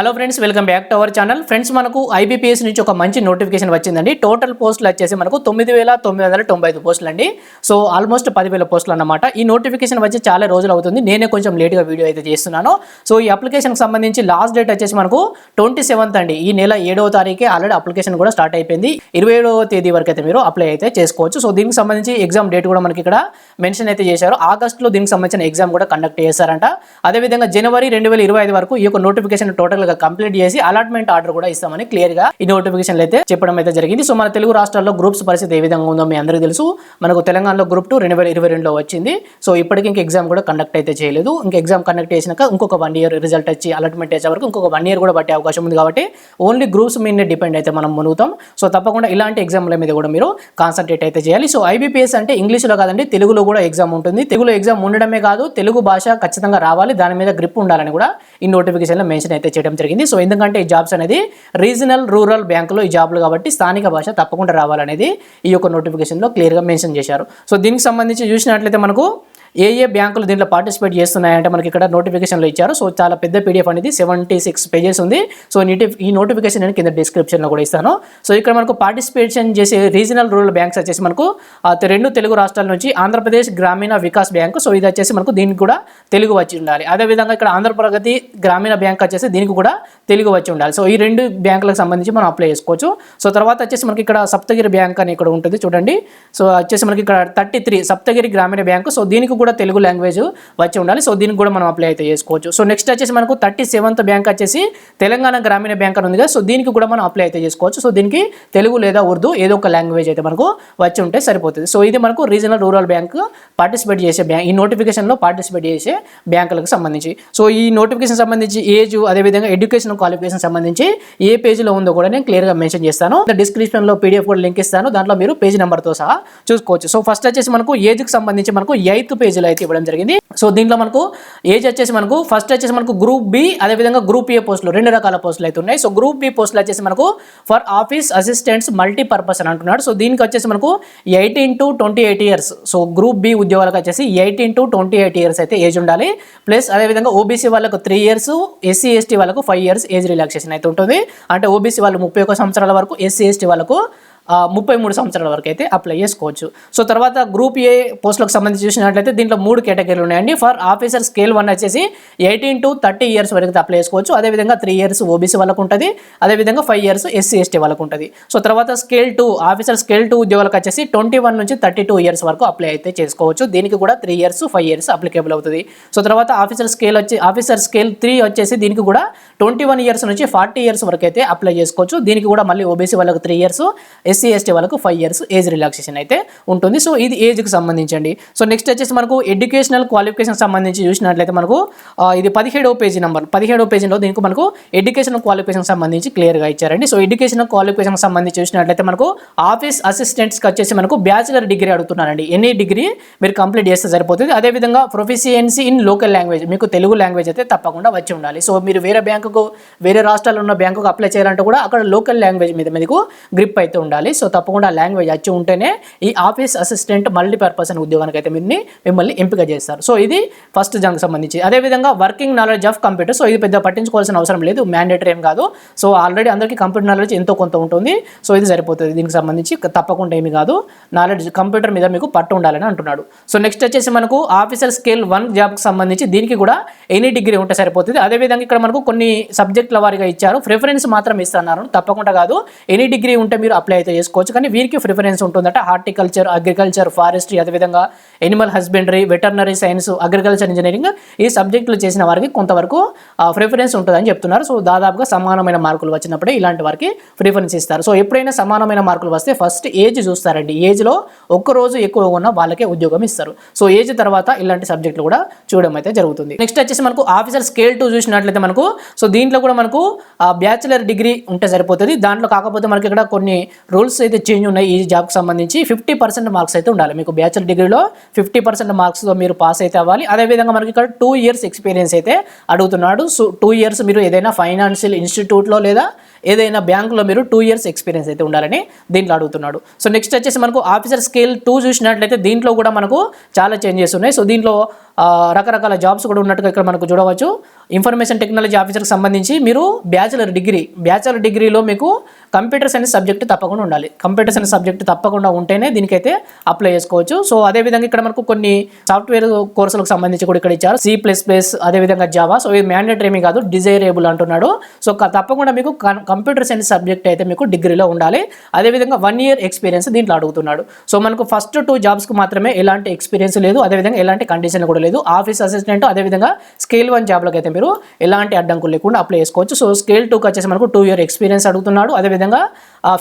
Hello friends welcome back to our channel friends మనకు IBPS నుంచి ఒక మంచి నోటిఫికేషన్ వచ్చిందండి. టోటల్ పోస్టులు వచ్చేసి మనకు తొమ్మిది వేల తొమ్మిది వందల తొంభై ఐదు పోస్టులు అండి. సో ఆల్మోస్ట్ పదివేల పోస్టులు అన్నమాట. ఈ నోటిఫికేషన్ వచ్చి చాలా రోజులు అవుతుంది. నేనే కొంచెం లేట్గా వీడియో అయితే చేస్తున్నాను. సో ఈ అప్లికేషన్కి సంబంధించి లాస్ట్ డేట్ వచ్చేసి మనకు ట్వంటీ సెవెంత్ అండి. ఈ నెల ఏడవ తారీఖే ఆల్రెడీ అప్లికేషన్ కూడా స్టార్ట్ అయిపోయింది. ఇరవై ఏడవ తేదీ వరకు అయితే మీరు అప్లై అయితే చేసుకోవచ్చు. సో దీనికి సంబంధించి ఎగ్జామ్ డేట్ కూడా మనకి ఇక్కడ మెన్షన్ అయితే చేశారు. ఆగస్టులో దీనికి సంబంధించిన ఎగ్జామ్ కూడా కండక్ట్ చేశారంట. అదేవిధంగా జనవరి రెండు వేల ఇరవై ఐదు వరకు ఈ యొక్క నోటిఫికేషన్ టోటల్ గా కంప్లీట్ చేసి అలాట్మెంట్ ఆర్డర్ కూడా ఇస్తామని క్లియర్గా ఈ నోటిఫికేషన్ అయితే చెప్పడం అయితే జరిగింది. సో మన తెలుగు రాష్ట్రాల్లో గ్రూప్స్ పరిస్థితి ఏ విధంగా ఉందో మీ అందరికీ తెలుసు. మనకు తెలంగాణలో గ్రూప్ టూ రెండు వేల ఇరవై రెండులో వచ్చింది. సో ఇప్పటికి ఇంకా ఎగ్జామ్ కూడా కండక్ట్ అయితే చేయలేదు. ఇంకా ఎగ్జామ్ కండక్ట్ చేసినాక ఇంకొక వన్ ఇయర్ రిజల్ట్ వచ్చి అలాట్మెంట్ చేసే వరకు ఇంకొక వన్ ఇయర్ కూడా పట్టే అవకాశం ఉంది కాబట్టి ఓన్లీ గ్రూప్స్ మీద డిపెండ్ అయితే మనం మునుగుతాం. సో తప్పకుండా ఇలాంటి ఎగ్జామ్ల మీద కూడా మీరు కాన్సన్ట్రేట్ అయితే చేయాలి. సో ఐబీపీఎస్ అంటే ఇంగ్లీష్లో కాదండి తెలుగులో కూడా ఎగ్జామ్ ఉంటుంది. తెలుగులో ఎగ్జామ్ ఉండడమే కాదు తెలుగు భాష ఖచ్చితంగా రావాలి. దాని మీద గ్రిప్ ఉండాలని కూడా ఈ నోటిఫికేషన్లో మెన్షన్ అయితే చేయడం జరిగింది. సో ఎందుకంటే ఈ జాబ్స్ అనేది రీజనల్ రూరల్ బ్యాంకులో ఈ జాబ్లు కాబట్టి స్థానిక భాష తప్పకుండా రావాలనేది ఈ యొక్క నోటిఫికేషన్లో క్లియర్గా మెన్షన్ చేశారు. సో దీనికి సంబంధించి చూసినట్లయితే మనకు ఏ ఏ బ్యాంకులు దీంట్లో పార్టిసిపేట్ చేస్తున్నాయంటే మనకి ఇక్కడ నోటిఫికేషన్లో ఇచ్చారు. సో చాలా పెద్ద పీడిఎఫ్ అనేది సెవెంటీ సిక్స్ పేజెస్ ఉంది. సో నీటి ఈ నోటిఫికేషన్ నేను కింద డిస్క్రిప్షన్లో కూడా ఇస్తాను. సో ఇక్కడ మనకు పార్టిసిపేషన్ చేసే రీజనల్ రూరల్ బ్యాంక్స్ వచ్చేసి మనకు రెండు తెలుగు రాష్ట్రాల నుంచి ఆంధ్రప్రదేశ్ గ్రామీణ వికాస్ బ్యాంకు. సో ఇది వచ్చేసి మనకు దీనికి కూడా తెలుగు వచ్చి ఉండాలి. అదేవిధంగా ఇక్కడ ఆంధ్రప్రగతి గ్రామీణ బ్యాంక్ వచ్చేసి దీనికి కూడా తెలుగు వచ్చి ఉండాలి. సో ఈ రెండు బ్యాంకులకు సంబంధించి మనం అప్లై చేసుకోవచ్చు. సో తర్వాత వచ్చేసి మనకి ఇక్కడ సప్తగిరి బ్యాంక్ అని ఇక్కడ ఉంటుంది చూడండి. సో వచ్చేసి మనకి ఇక్కడ థర్టీ త్రీ సప్తగిరి గ్రామీణ బ్యాంకు. సో దీనికి కూడా తెలుగు లాంగ్వేజ్ వచ్చి ఉండాలి. సో దీనికి కూడా మనం అప్లై అయితే చేసుకోవచ్చు. సో నెక్స్ట్ వచ్చేసి మనకు థర్టీ సెవెంత్ బ్యాంక్ వచ్చేసి తెలంగాణ గ్రామీణ బ్యాంక్ అని ఉంది కదా. సో దీనికి కూడా మనం అప్లై అయితే చేసుకోవచ్చు. సో దీనికి తెలుగు లేదా ఉర్దూ ఏదో ఒక లాంగ్వేజ్ అయితే మనకు వచ్చి ఉంటే సరిపోతుంది. సో ఇది మనకు రీజనల్ రూరల్ బ్యాంక్ పార్టిసిపేట్ చేసే బ్యాంక్ ఈ నోటిఫికేషన్లో పార్టిసిపేట్ చేసే బ్యాంకులకు సంబంధించి. సో ఈ నోటిఫికేషన్ సంబంధించి ఏజ్ అదేవిధంగా ఎడ్యుకేషన్ క్వాలిఫికేషన్ సంబంధించి ఏ పేజీలో ఉందో కూడా నేను క్లియర్గా మెన్షన్ చేస్తాను. డిస్క్రిప్షన్లో పీడిఎఫ్ కూడా లింక్ ఇస్తాను. దాంట్లో మీరు పేజ్ నెంబర్తో సహా చూసుకోవచ్చు. సో ఫస్ట్ వచ్చేసి మనకు ఏజ్కి సంబంధించి మనకు ఎయిత్ పేజ్ పేజీలో అయితే ఇవ్వడం జరిగింది. సో దీంట్లో మనకు ఏజ్ వచ్చేసి మనకు ఫస్ట్ వచ్చేసి మనకు గ్రూప్ బి అదేవిధంగా గ్రూప్ ఏ పోస్టులు రెండు రకాల పోస్టులు అయితే ఉన్నాయి. సో గ్రూప్ బి పోస్టులు వచ్చేసి మనకు ఫర్ ఆఫీస్ అసిస్టెంట్స్ మల్టీపర్పస్ అని అంటున్నాడు. సో దీనికి వచ్చేసి మనకు eighteen to twenty eight years so group B ఉద్యోగాలకు వచ్చేసి eighteen to twenty eight years అయితే ఏజ్ ఉండాలి. ప్లస్ అదేవిధంగా ఓబీసీ వాళ్ళకు three years S C S T వాళ్ళకు ఫైవ్ ఇయర్స్ ఏజ్ రిలాక్సేషన్ అయితే ఉంటుంది. అంటే ఓబీసీ వాళ్ళు ముప్పై ఒక సంవత్సరాల వరకు ఎస్సీ ఎస్టీ వాళ్ళకు ముప్పై మూడు సంవత్సరాల వరకు అయితే అప్లై చేసుకోవచ్చు. సో తర్వాత గ్రూప్ ఏ పోస్టులకు సంబంధించి చూసినట్లయితే దీంట్లో మూడు కేటగిరీలు ఉన్నాయండి. ఫర్ ఆఫీసర్ స్కేల్ వన్ వచ్చేసి ఎయిటీన్ టు థర్టీ ఇయర్స్ వరకు అప్లై చేసుకోవచ్చు. అదేవిధంగా త్రీ ఇయర్స్ ఓబీసీ వాళ్ళకు ఉంటుంది. అదేవిధంగా ఫైవ్ ఇయర్స్ ఎస్సీ ఎస్టీ వాళ్ళకు ఉంటుంది. సో తర్వాత scale two officer scale two ఉద్యోగాలకు వచ్చేసి ట్వంటీ వన్ నుంచి థర్టీ టూ ఇయర్స్ వరకు అప్లై అయితే చేసుకోవచ్చు. దీనికి కూడా three years five years applicable అవుతుంది. సో తర్వాత ఆఫీసర్ స్కేల్ వచ్చి ఆఫీసర్ స్కేల్ త్రీ వచ్చేసి దీనికి కూడా ట్వంటీ వన్ ఇయర్స్ నుంచి ఫార్టీ ఇయర్స్ వరకు అయితే అప్లై చేసుకోవచ్చు. దీనికి కూడా మళ్ళీ ఓబీసీ వాళ్ళకు three years S C S T వాళ్ళకు ఫైవ్ ఇయర్స్ ఏజ్ రిలాక్సేషన్ అయితే ఉంటుంది. సో ఇది ఏజ్కి సంబంధించండి. సో నెక్స్ట్ వచ్చేసి మనకు ఎడ్యుకేషనల్ క్వాలిఫికేషన్ సంబంధించి చూసినట్లయితే మనకు ఇది పదిహేడవ పేజీ నెంబర్ పదిహేడవ పేజీలో దీనికి మనకు ఎడ్యుకేషనల్ క్వాలిఫికేషన్ సంబంధించి క్లియర్గా ఇచ్చారండి. సో ఎడ్యుకేషనల్ క్వాలిఫికేషన్ సంబంధించి చూసినట్లయితే మనకు ఆఫీస్ అసిస్టెంట్స్కి వచ్చేసి మనకు బ్యాచిలర్ డిగ్రీ అడుగుతున్నారండి. ఎనీ డిగ్రీ మీరు కంప్లీట్ చేస్తే సరిపోతుంది. అదేవిధంగా ప్రొఫిషియన్సీ ఇన్ లోకల్ లాంగ్వేజ్ మీకు తెలుగు లాంగ్వేజ్ అయితే తప్పకుండా వచ్చి ఉండాలి. సో మీరు వేరే బ్యాంకు బ్యాంకుకు వేరే రాష్ట్రాల్లో ఉన్న బ్యాంకుకు అప్లై చేయాలంటే కూడా అక్కడ లోకల్ లాంగ్వేజ్ మీద మీకు గ్రిప్ అయితే ఉండాలి. సో తప్పకుండా లాంగ్వేజ్ వచ్చి ఉంటేనే ఈ ఆఫీస్ అసిస్టెంట్ మల్టీపర్పస్ అనే ఉద్యోగానికి అయితే మిమ్మల్ని మిమ్మల్ని ఎంపిక చేస్తారు. సో ఇది ఫస్ట్ దానికి సంబంధించి. అదేవిధంగా working knowledge of computer so ఇది పెద్ద పట్టించుకోవాల్సిన అవసరం లేదు. మ్యాండేటరీ ఏం కాదు. సో ఆల్రెడీ అందరికీ కంప్యూటర్ నాలెడ్జ్ ఎంతో కొంత ఉంటుంది. సో ఇది సరిపోతుంది. దీనికి సంబంధించి తప్పకుండా ఏమి కాదు. నాలెడ్జ్ కంప్యూటర్ మీద మీకు పట్టు ఉండాలని అంటున్నాడు. సో నెక్స్ట్ వచ్చేసి మనకు ఆఫీసర్ స్కేల్ వన్ జాబ్కి సంబంధించి దీనికి కూడా ఎనీ డిగ్రీ ఉంటే సరిపోతుంది. అదేవిధంగా ఇక్కడ మనకు కొన్ని సబ్జెక్టుల వారిగా ఇచ్చారు. ప్రిఫరెన్స్ మాత్రం ఇస్తున్నారు. తప్పకుండా కాదు. ఎనీ డిగ్రీ ఉంటే మీరు అప్లై అయితే చేసుకోవచ్చు. కానీ వీరికి ప్రిఫరెన్స్ ఉంటుందట. హార్టికల్చర్ అగ్రికల్చర్ ఫారెస్ట్రీ అదేవిధంగా animal husbandry veterinary science agriculture engineering ఈ సబ్జెక్టులు చేసిన వారికి కొంతవరకు ప్రిఫరెన్స్ ఉంటుందని చెప్తున్నారు. సో దాదాపుగా సమానమైన మార్కులు వచ్చినప్పుడే ఇలాంటి వారికి ప్రిఫరెన్స్ ఇస్తారు. సో ఎప్పుడైనా సమానమైన మార్కులు వస్తే ఫస్ట్ ఏజ్ చూస్తారండి. ఏజ్లో ఒక్క రోజు ఎక్కువ ఉన్న వాళ్ళకే ఉద్యోగం ఇస్తారు. సో ఏజ్ తర్వాత ఇలాంటి సబ్జెక్టులు కూడా చూడడం అయితే జరుగుతుంది. నెక్స్ట్ వచ్చేసి మనకు ఆఫీసర్ స్కేల్ టూ చూసినట్లయితే మనకు సో దీంట్లో కూడా మనకు బ్యాచిలర్ డిగ్రీ ఉంటే సరిపోతుంది. దాంట్లో కాకపోతే మనకి ఇక్కడ కొన్ని రూల్స్ అయితే చేంజ్ ఉన్నాయి ఈ జాబ్కి సంబంధించి. ఫిఫ్టీ పర్సెంట్ మార్క్స్ అయితే ఉండాలి. మీకు బ్యాచిలర్ డిగ్రీలో ఫిఫ్టీ పర్సెంట్ మార్క్స్తో మీరు పాస్ అయితే అవ్వాలి. అదేవిధంగా మనకి ఇక్కడ టూ ఇయర్స్ ఎక్స్పీరియన్స్ అయితే అడుగుతున్నాడు. సో టూ ఇయర్స్ మీరు ఏదైనా ఫైనాన్షియల్ ఇన్స్టిట్యూట్లో లేదా ఏదైనా బ్యాంకులో మీరు టూ ఇయర్స్ ఎక్స్పీరియన్స్ అయితే ఉండాలని దీంట్లో అడుగుతున్నాడు. సో నెక్స్ట్ వచ్చేసి మనకు ఆఫీసర్ స్కేల్ టూ చూసినట్లయితే దీంట్లో కూడా మనకు చాలా చేంజెస్ ఉన్నాయి. సో దీంట్లో రకరకాల జాబ్స్ కూడా ఉన్నట్టుగా ఇక్కడ మనకు చూడవచ్చు. ఇన్ఫర్మేషన్ టెక్నాలజీ ఆఫీసర్కి సంబంధించి మీరు బ్యాచిలర్ డిగ్రీ బ్యాచిలర్ డిగ్రీలో మీకు కంప్యూటర్స్ అనే సబ్జెక్ట్ తప్పకుండా ఉండాలి. కంప్యూటర్స్ అనే సబ్జెక్ట్ తప్పకుండా ఉంటేనే దీనికైతే అప్లై చేసుకోవచ్చు. సో అదేవిధంగా ఇక్కడ మనకు కొన్ని సాఫ్ట్వేర్ కోర్సులకు సంబంధించి కూడా ఇక్కడ ఇచ్చారు. సి ప్లస్ ప్లస్ అదేవిధంగా జావా సో ఇది మ్యాండేటరీ ఏమీ కాదు డిజైరేబుల్ అంటున్నాడు. సో తప్పకుండా మీకు కంప్యూటర్ సైన్స్ సబ్జెక్ట్ అయితే మీకు డిగ్రీలో ఉండాలి. అదేవిధంగా వన్ ఇయర్ ఎక్స్పీరియన్స్ దీంట్లో అడుగుతున్నాడు. సో మనకు ఫస్ట్ టూ జాబ్స్కి మాత్రమే ఎలాంటి ఎక్స్పీరియన్స్ లేదు. అదేవిధంగా ఎలాంటి కండిషన్ కూడా లేదు. ఆఫీస్ అసిస్టెంట్ అదేవిధంగా స్కేల్ వన్ జాబ్లకు అయితే మీరు ఎలాంటి అడ్డంకులు లేకుండా అప్లై చేసుకోవచ్చు. సో స్కేల్ టూకి వచ్చేసి మనకు టూ ఇయర్ ఎక్స్పీరియన్స్ అడుగుతున్నాడు. అదేవిధంగా విధంగా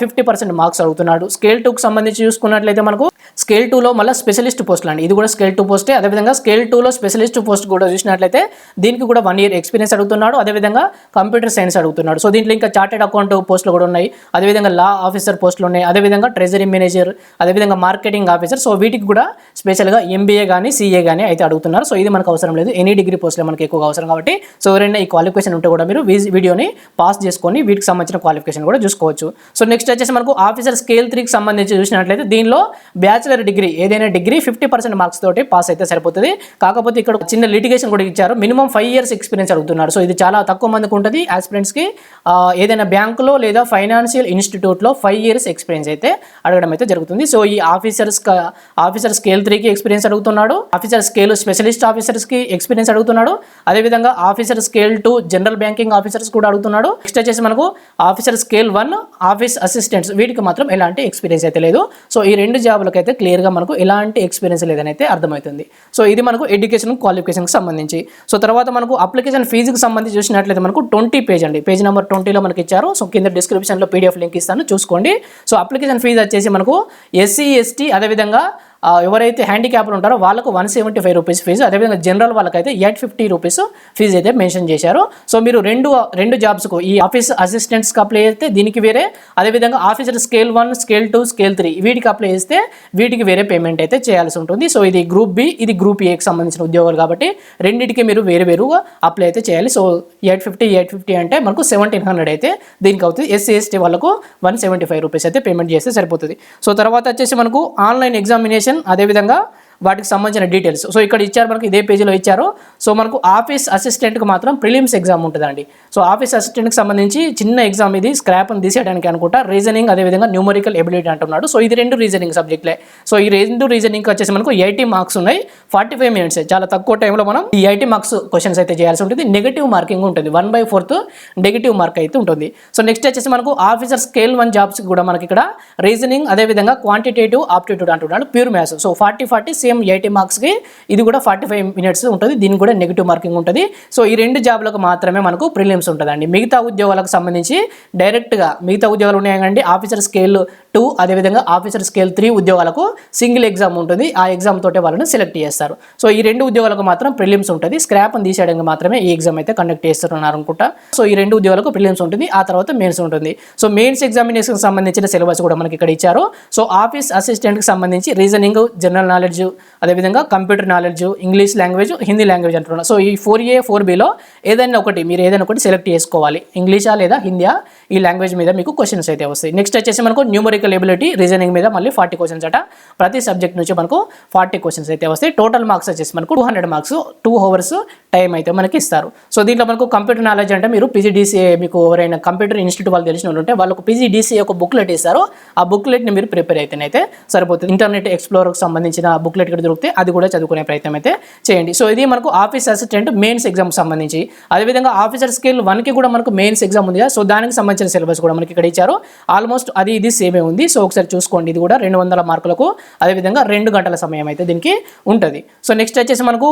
ఫిఫ్టీ పర్సెంట్ మార్క్స్ అడుగుతున్నాడు. స్కేల్ టూకి సంబంధించి చూసుకున్నట్లయితే మనకు స్కేల్ టూలో మళ్ళీ స్పెషలిస్ట్ పోస్టులు అండి. ఇది కూడా స్కేల్ టూ పోస్టే అదేవిధంగా స్కేల్ టూలో స్పెషలిస్ట్ పోస్ట్ కూడా చూసినట్లయితే దీనికి కూడా వన్ ఇయర్ ఎక్స్పీరియన్స్ అడుగుతున్నాడు. అదేవిధంగా కంప్యూటర్ సైన్స్ అడుగుతున్నాడు. సో దీంట్లో ఇంకా చార్టెడ్ అకౌంట్ పోస్టులు కూడా ఉన్నాయి. అదేవిధంగా లా ఆఫీసర్ పోస్టులు ఉన్నాయి. అదేవిధంగా ట్రెజరీ మేనేజర్ అదేవిధంగా మార్కెటింగ్ ఆఫీసర్ సో వీటికి కూడా స్పెషల్గా ఎంబీఏ కానీ సీఏ కానీ అయితే అడుగుతున్నారు. సో ఇది మనకు అవసరం లేదు. ఎనీ డిగ్రీ పోస్టులు మనకి ఎక్కువగా అవసరం కాబట్టి. సో ఎవరైనా ఈ క్వాలిఫికేషన్ ఉంటే కూడా మీరు వీడియోని పాస్ చేసుకొని వీటికి సంబంధించిన క్వాలిఫికేషన్ కూడా చూసుకోవచ్చు. సో నెక్స్ట్ వచ్చేసి మనకు ఆఫీసర్ స్కేల్ త్రీకి సంబంధించి చూసినట్లయితే దీనిలో బ్యాచిలర్ డిగ్రీ ఏదైనా డిగ్రీ ఫిఫ్టీ పర్సెంట్ మార్క్స్ తోటి పాస్ అయితే సరిపోతుంది. కాకపోతే ఇక్కడ చిన్న లిటిగేషన్ కూడా ఇచ్చారు. మినిమం ఫైవ్ ఇయర్స్ ఎక్స్పీరియన్స్ అడుగుతున్నారు. సో ఇది చాలా తక్కువ మందికి ఉంటుంది. ఆస్పిరెంట్స్కి ఏదైనా బ్యాంకులో లేదా ఫైనాన్షియల్ ఇన్స్టిట్యూట్లో ఫైవ్ ఇయర్స్ ఎక్స్పీరియన్స్ అయితే అడగడం అయితే జరుగుతుంది. సో ఈ ఆఫీసర్స్ ఆఫీసర్ స్కేల్ త్రీకి ఎక్స్పీరియన్స్ అడుగుతున్నాడు. ఆఫీసర్ స్కేల్ స్పెషలిస్ట్ ఆఫీసర్స్కి ఎక్స్పీరియన్స్ అడుగుతున్నాడు. అదేవిధంగా officer scale two general banking officers కూడా అడుగుతున్నాడు. నెక్స్ట్ వచ్చేసి మనకు officer scale one office assistants వీటికి మాత్రం ఎలాంటి ఎక్స్పీరియన్స్ అయితే లేదు. సో ఈ రెండు జాబులకు అయితే క్లియర్గా మనకు ఎలాంటి ఎక్స్పీరియన్స్ లేదని అయితే అర్థమవుతుంది. సో ఇది మనకు ఎడ్యుకేషన్ క్వాలిఫికేషన్కి సంబంధించి. సో తర్వాత మనకు అప్లికేషన్ ఫీజుకి సంబంధించి చూసినట్లయితే మనకు ట్వంటీ పేజ్ అండి. పేజ్ నెంబర్ ట్వంటీలో మనకి ఇచ్చారు. సో కింద డిస్క్రిప్షన్లో పీడిఎఫ్ లింక్ ఇస్తాను. చూసుకోండి. సో అప్లికేషన్ ఫీజు వచ్చేసి మనకు ఎస్సీ ఎస్టీ అదేవిధంగా ఎవరైతే హ్యాండిక్యాప్లు ఉంటారో వాళ్ళకు one seventy five rupees fee అదేవిధంగా జనరల్ వాళ్ళకైతే ఎయిట్ ఫిఫ్టీ రూపీస్ ఫీజు అయితే మెన్షన్ చేశారు. సో మీరు రెండు రెండు జాబ్స్కు ఈ ఆఫీస్ అసిస్టెంట్స్కి అప్లై చేస్తే దీనికి వేరే అదేవిధంగా officer scale one scale two scale three వీటికి అప్లై చేస్తే వీటికి వేరే పేమెంట్ అయితే చేయాల్సి ఉంటుంది. సో ఇది గ్రూప్ బి ఇది గ్రూప్ ఏకి సంబంధించిన ఉద్యోగాలు కాబట్టి రెండింటికి మీరు వేరు వేరుగా అప్లై అయితే చేయాలి. So eight fifty eight fifty అంటే మనకు సెవెంటీన్ హండ్రెడ్ అయితే దీనికి అవుతుంది. ఎస్సీ ఎస్టీ వాళ్ళకు వన్ సెవెంటీ ఫైవ్ రూపీస్ అయితే పేమెంట్ చేస్తే సరిపోతుంది. సో తర్వాత వచ్చేసి మనకు ఆన్లైన్ ఎగ్జామినేషన్ అదేవిధంగా వాటికి సంబంధించిన డీటెయిల్స్ సో ఇక్కడ ఇచ్చారు మనకు ఇదే పేజీలో ఇచ్చారు. సో మనకు ఆఫీస్ అసిస్టెంట్కి మాత్రం ప్రిలిమ్స్ ఎగ్జామ్ ఉంటుందండి. సో ఆఫీస్ అసిస్టెంట్కి సంబంధించి చిన్న ఎగ్జామ్ ఇది స్క్రాప్ని తీసేయడానికి అనుకుంటా. రీజనింగ్ అదేవిధంగా న్యూమరికల్ ఎబిలిటీ అంటున్నాడు. సో ఇది రెండు రీజనింగ్ సబ్జెక్ట్లే సో ఈ రెండు రీజనింగ్ వచ్చేసి మనకు ఎయిటీ మార్క్స్ ఉన్నాయి. ఫార్టీ ఫైవ్ మినిట్స్ చాలా తక్కువ టైంలో మనం ఈ ఎయిటీ మార్క్స్ క్వశ్చన్స్ అయితే చేయాల్సి ఉంటుంది. నెగిటివ్ మార్కింగ్ ఉంటుంది. One by fourth negative mark అయితే ఉంటుంది. సో నెక్స్ట్ వచ్చేసి మనకు ఆఫీసర్ స్కేల్ వన్ జాబ్స్ కూడా మనకి ఇక్కడ రీజనింగ్ అదేవిధంగా క్వాంటిటేటివ్ ఆప్టిట్యూడ్ అంటున్నాడు. Pure maths so forty forty same eighty మార్క్స్కి ఇది కూడా ఫార్టీ ఫైవ్ మినిట్స్ ఉంటుంది. దీనికి కూడా నెగిటివ్ మార్కింగ్ ఉంటుంది. సో ఈ రెండు జాబ్లకు మాత్రమే మనకు ప్రిలిమ్స్ ఉంటుందండి. మిగతా ఉద్యోగాలకు సంబంధించి డైరెక్ట్గా మిగతా ఉద్యోగాలు ఉన్నాయండి. ఆఫీసర్ స్కేల్ టూ అదేవిధంగా ఆఫీసర్ స్కేల్ త్రీ ఉద్యోగాలకు సింగిల్ ఎగ్జామ్ ఉంటుంది. ఆ ఎగ్జామ్ తోటే వాళ్ళని సెలెక్ట్ చేస్తారు. సో ఈ రెండు ఉద్యోగాలకు మాత్రం ప్రిలిమ్స్ ఉంటుంది. స్క్రాప్ అని తీసేయడానికి మాత్రమే ఈ ఎగ్జామ్ అయితే కండక్ట్ చేస్తున్నారు అనుకుంటా సో ఈ రెండు ఉద్యోగాలకు ప్రిలిమ్స్ ఉంటుంది. ఆ తర్వాత మెయిన్స్ ఉంటుంది. సో మెయిన్స్ ఎగ్జామినేషన్కి సంబంధించిన సిలబస్ కూడా మనకి ఇక్కడ ఇచ్చారు. సో ఆఫీస్ అసిస్టెంట్కి సంబంధించి రీజనింగ్ జనరల్ నాలెడ్జ్ అదేవిధంగా computer knowledge English language Hindi language అంటున్నారు. సో ఈ ఫోర్ ఏ ఫోర్ బిలో ఏదైనా ఒకటి మీరు ఏదైనా ఒకటి సెలెక్ట్ చేసుకోవాలి. ఇంగ్లీషా లేదా హిందీయా ఈ లాంగ్వేజ్ మీద మీకు క్వశ్చన్స్ అయితే వస్తాయి. నెక్స్ట్ వచ్చేసి మనకు న్యూమరికల్ ఎబిలిటీ రీజనింగ్ మీద మళ్ళీ ఫార్టీ క్వశ్చన్స్ అట. ప్రతి సబ్జెక్ట్ నుంచి మనకు ఫార్టీ క్వశ్చన్స్ అయితే వస్తాయి. టోటల్ మార్క్స్ వచ్చేసి మనకు two hundred marks two hours time అయితే మనకి ఇస్తారు. సో దీంట్లో మనకు కంప్యూటర్ నాలెడ్జ్ అంటే మీరు పీజీడీసీఏ మీకు ఎవరైనా కంప్యూటర్ ఇన్స్టిట్యూట్ వాళ్ళు తెలిసిన వాళ్ళు ఉంటే వాళ్ళకు పీజీడీసీఏ ఒక బుక్లెట్ ఇస్తారు. ఆ బుక్లెట్ని మీరు ప్రిపేర్ అయితేనైతే సరిపోతుంది. ఇంటర్నెట్ ఎక్స్ప్లోర్కి సంబంధించిన బుక్లెట్ కూడా దొరికితే అది కూడా చదువుకునే ప్రయత్నం అయితే చేయండి. సో ఇది మనకు ఆఫీస్ అసిస్టెంట్ మెయిన్స్ ఎగ్జామ్ సంబంధించి. అదేవిధంగా ఆఫీసర్ స్కిల్ వన్కి కూడా మనకు మెయిన్స్ ఎగ్జామ్ ఉంది కదా. సో దానికి సంబంధించి సంబంధించిన సిలబస్ కూడా మనకి ఇక్కడ ఇచ్చారు. ఆల్మోస్ట్ అది ఇది సేమే ఉంది. సో ఒకసారి చూసుకోండి. ఇది కూడా రెండు వందల మార్కులకు అదేవిధంగా రెండు గంటల సమయం అయితే దీనికి ఉంటుంది. సో నెక్స్ట్ వచ్చేసి మనకు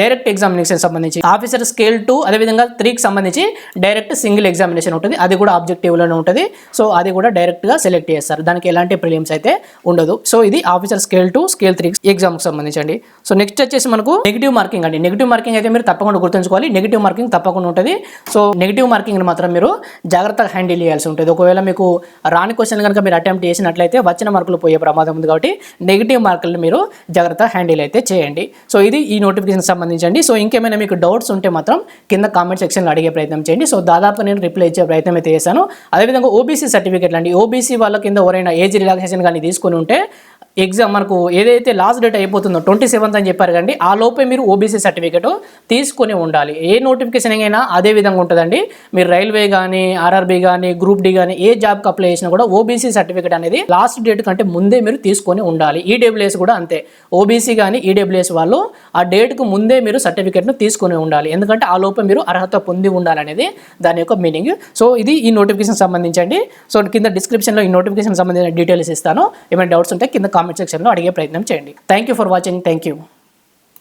డైరెక్ట్ ఎగ్జామినేషన్ సంబంధించి. ఆఫీసర్ స్కేల్ టూ అదేవిధంగా త్రీకి సంబంధించి డైరెక్ట్ సింగిల్ ఎగ్జామినేషన్ ఉంటుంది. అది కూడా ఆబ్జెక్టివ్లోనే ఉంటుంది. సో అది కూడా డైరెక్ట్గా సెలెక్ట్ చేస్తారు. దానికి ఎలాంటి ప్రిలిమ్స్ అయితే ఉండదు. సో ఇది officer scale two scale three ఎగ్జామ్కి సంబంధించండి. సో నెక్స్ట్ వచ్చేసి మనకు నెగిటివ్ మార్కింగ్ అండి. నెగిటివ్ మార్కింగ్ అయితే మీరు తప్పకుండా గుర్తుంచుకోవాలి. నెగిటివ్ మార్కింగ్ తప్పకుండా ఉంటుంది. సో నెగిటివ్ మార్కింగ్ మాత్రం మీరు జాగ్రత్తగా హ్యాండిల్ హ్యాండిల్ చేయాల్సి ఉంటుంది. ఒకవేళ మీకు రాని క్వశ్చన్ కనుక మీరు అటెంప్ట్ చేసినట్లయితే వచ్చిన మార్కులు పోయే ప్రమాదం ఉంది కాబట్టి నెగిటివ్ మార్కులను మీరు జాగ్రత్త హ్యాండిల్ అయితే చేయండి. సో ఇది ఈ నోటిఫికేషన్ సంబంధించండి. సో ఇంకేమైనా మీకు డౌట్స్ ఉంటే మాత్రం కింద కామెంట్ సెక్షన్లో అడిగే ప్రయత్నం చేయండి. సో దాదాపు నేను రిప్లై ఇచ్చే ప్రయత్నం అయితే చేశాను. అదేవిధంగా ఓబీసీ సర్టిఫికేట్లు అండి. ఓబీసీ వాళ్ళ కింద ఎవరైనా ఏజ్ రిలాక్సేషన్ కానీ తీసుకొని ఉంటే ఎగ్జామ్ మనకు ఏదైతే లాస్ట్ డేట్ అయిపోతుందో ట్వంటీ సెవెంత్ అని చెప్పారు కండి ఆ లోపే మీరు ఓబీసీ సర్టిఫికేట్ తీసుకొని ఉండాలి. ఏ నోటిఫికేషన్ అయినా అదే విధంగా ఉంటుందండి. మీరు రైల్వే కానీ ఆర్ఆర్బీ కానీ కానీ గ్రూప్ డి కానీ ఏ జాబ్కి అప్లై చేసినా కూడా ఓబీసీ సర్టిఫికేట్ అనేది లాస్ట్ డేట్ కంటే ముందే మీరు తీసుకొని ఉండాలి. ఈడబ్ల్యూఎస్ కూడా అంతే. ఓబీసీ కానీ ఈడబ్ల్యూఎస్ వాళ్ళు ఆ డేట్కు ముందే మీరు సర్టిఫికేట్ను తీసుకొని ఉండాలి. ఎందుకంటే ఆ లోపల మీరు అర్హత పొంది ఉండాలనేది దాని యొక్క మీనింగ్. సో ఇది ఈ నోటిఫికేషన్ సంబంధించండి సో కింద డిస్క్రిప్షన్లో ఈ నోటిఫికేషన్ సంబంధించిన డీటెయిల్స్ ఇస్తాను. ఏమైనా డౌట్స్ ఉంటే కింద కామెంట్ సెక్షన్లో అడిగే ప్రయత్నం చేయండి. Thank you for watching thank you